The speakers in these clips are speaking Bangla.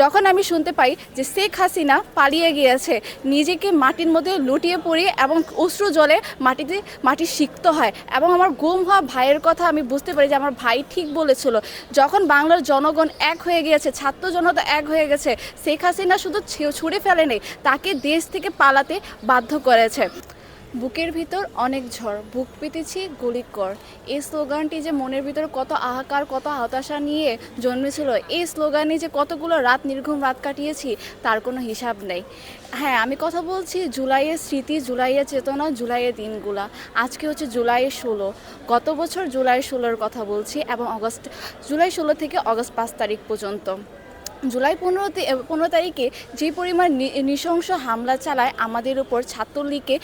যখন আমি শুনতে পাই যে শেখ হাসিনা পালিয়ে গিয়েছে, নিজেকে মাটির মধ্যে লুটিয়ে পড়ি এবং অশ্রু জলে মাটিতে, মাটি সিক্ত হয় এবং আমার গুম হওয়া ভাইয়ের কথা আমি বুঝতে পারি যে আমার ভাই ঠিক বলেছিল। যখন বাংলার জনগণ এক হয়ে গিয়েছে, ছাত্র জনতা এক হয়ে গেছে, শেখ হাসিনা শুধু ছুঁড়ে ফেলেনি, তাকে দেশ থেকে পালাতে বাধ্য করেছে। বুকের ভিতর অনেক ঝড়, বুক পেতেছি গুলি কর। এই স্লোগানটি যে মনের ভিতর কত আহাকার, কত হতাশা নিয়ে জন্মেছিল, এই স্লোগানে যে কতগুলো রাত, নির্ঘুম রাত কাটিয়েছি, তার কোনো হিসাব নেই। হ্যাঁ আমি কথা বলছি জুলাইয়ের স্মৃতি, জুলাইয়ের চেতনা, জুলাইয়ের দিনগুলা। আজকে হচ্ছে জুলাইয়ের ষোলো। গত বছর জুলাই ষোলোর কথা বলছি এবং অগস্ট, জুলাই ষোলো থেকে অগস্ট পাঁচ তারিখ পর্যন্ত। জুলাই পনেরো পনেরো তারিখে যে পরিমাণ নৃশংস হামলা চালায় আমাদের উপর ছাত্রলীগকে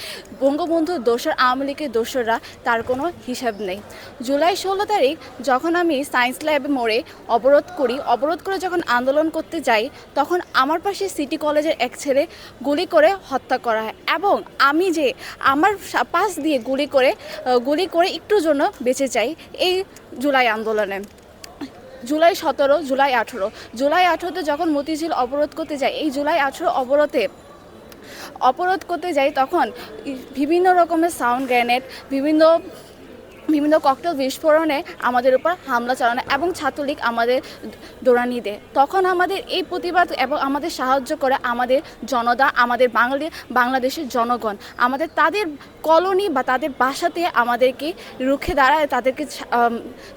বঙ্গবন্ধুর দোসর, আওয়ামী লীগের দোসররা, তার কোনো হিসাব নেই। জুলাই ষোলো তারিখ যখন আমি সায়েন্স ল্যাব মোড়ে অবরোধ করি, অবরোধ করে যখন আন্দোলন করতে যাই, তখন আমার পাশে সিটি কলেজের এক ছেলে গুলি করে হত্যা করা হয় এবং আমি যে আমার পাশ দিয়ে গুলি করে গুলি করে একটুর জন্য বেঁচে যাই এই জুলাই আন্দোলনে। জুলাই সতেরো, জুলাই আঠেরো। জুলাই আঠেরোতে যখন মতিঝিল অবরোধ করতে যায়, এই জুলাই আঠেরো অবরোধে অবরোধ করতে যাই তখন বিভিন্ন রকমের সাউন্ড গ্রেনেড বিভিন্ন বিভিন্ন ককটেল বিস্ফোরণে আমাদের উপর হামলা চালানো এবং ছাত্রলীগ আমাদের দৌড়ানি দেয়। তখন আমাদের এই প্রতিবাদ এবং আমাদের সাহায্য করে আমাদের জনতা, আমাদের বাঙালি, বাংলাদেশের জনগণ, আমাদের তাদের কলোনি বা তাদের বাসাতে আমাদেরকে রুখে দাঁড়ায়, তাদেরকে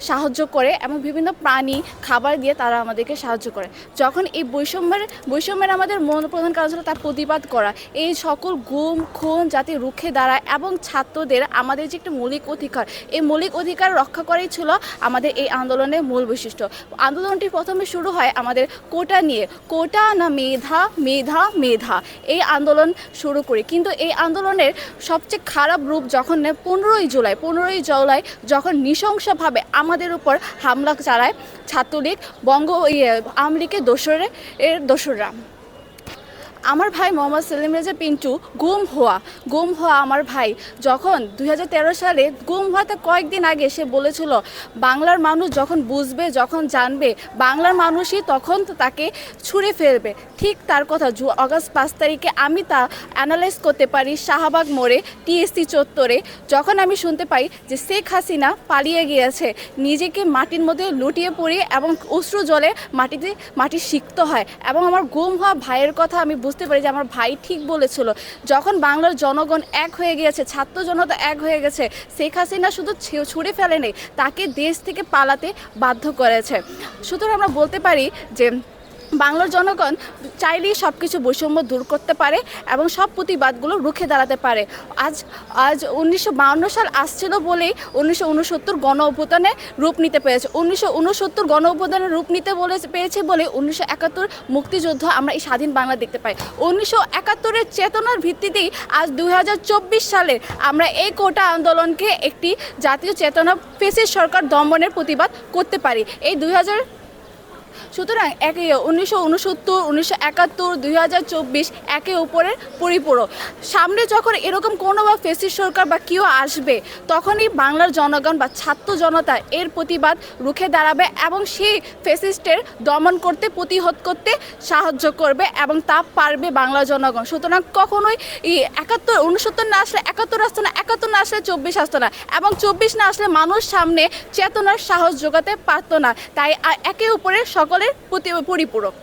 সাহায্য করে এবং বিভিন্ন প্রাণী, খাবার দিয়ে তারা আমাদেরকে সাহায্য করে। যখন এই বৈষম্যের বৈষম্যের আমাদের মন প্রধান কারণ ছিল তার প্রতিবাদ করা। এই সকল গুম, খুন, যাতে রুখে দাঁড়ায় এবং ছাত্রদের আমাদের যে একটা মৌলিক অধিকার এই মৌলিক অধিকার রক্ষা করাই ছিল আমাদের এই আন্দোলনের মূল বৈশিষ্ট্য। আন্দোলনটি প্রথমে শুরু হয় আমাদের কোটা নিয়ে। কোটা না মেধা মেধা মেধা। এই আন্দোলন শুরু করি। কিন্তু এই আন্দোলনের সবচেয়ে খারাপ রূপ যখন পনেরোই জুলাই। পনেরোই জুলাই যখন নৃশংসভাবে আমাদের উপর হামলা চালায় ছাত্রলীগ, বঙ্গ ইয়ে আওয়ামী লীগের দোসরে এর দোসররা। আমার ভাই মোহাম্মদ সেলিম রেজা পিন্টু গুম হওয়া গুম হওয়া আমার ভাই। যখন দুই হাজার তেরো সালে গুম হওয়াতে কয়েকদিন আগে সে বলেছিল, বাংলার মানুষ যখন বুঝবে, যখন জানবে, বাংলার মানুষই তখন তাকে ছুঁড়ে ফেলবে। ঠিক তার কথা অগস্ট পাঁচ তারিখে আমি তা অ্যানালাইজ করতে পারি শাহবাগ মোড়ে টিএসসি চত্বরে। যখন আমি শুনতে পাই যে শেখ হাসিনা পালিয়ে গিয়েছে, নিজেকে মাটির মধ্যে লুটিয়ে পড়ি এবং অশ্রু জলে মাটিতে, মাটি সিক্ত হয় এবং আমার গুম হওয়া ভাইয়ের কথা আমি বুঝতে পারি যে আমার ভাই ঠিক বলেছিল। যখন বাংলার জনগণ এক হয়ে গিয়েছে ছাত্র জনতা এক হয়ে গেছে, শেখ হাসিনা শুধু ছুঁড়ে ফেলেনি, তাকে দেশ থেকে পালাতে বাধ্য করেছে। সুতরাং আমরা বলতে পারি যে বাংলার জনগণ চাইলেই সব কিছু বৈষম্য দূর করতে পারে এবং সব প্রতিবাদগুলো রুখে দাঁড়াতে পারে। আজ আজ উনিশশো সাল আসছিল বলেই উনিশশো উনসত্তর গণ অভ্যুত্থানে রূপ নিতে পেরেছে। উনিশশো উনসত্তর গণ অভ্যুত্থানে রূপ নিতে বলে, পেয়েছে বলে উনিশশো একাত্তর মুক্তিযুদ্ধ আমরা এই স্বাধীন বাংলা দেখতে পাই। উনিশশো একাত্তরের চেতনার ভিত্তিতেই আজ দুই হাজার চব্বিশ সালে আমরা এই কোটা আন্দোলনকে একটি জাতীয় চেতনা ফেসিস সরকার দমনের প্রতিবাদ করতে পারি। এই দুই সুতরাং একে উনিশশো উনসত্তর, উনিশশো একাত্তর, দুই হাজার চব্বিশ একে উপরের পরিপূরক। সামনে যখন এরকম কোনো বা ফেসিস সরকার বা কেউ আসবে, তখনই বাংলার জনগণ বা ছাত্র জনতা এর প্রতিবাদ রুখে দাঁড়াবে এবং সেই ফেসিস্টের দমন করতে, প্রতিহত করতে সাহায্য করবে এবং তা পারবে বাংলা জনগণ। সুতরাং কখনোই একাত্তর, উনসত্তর না আসলে, একাত্তর আসতো না, একাত্তর না আসলে চব্বিশ আসতো না এবং চব্বিশ না আসলে মানুষ সামনে চেতনার সাহস যোগাতে পারতো না। তাই একে উপরে সকলের পরিপূরক।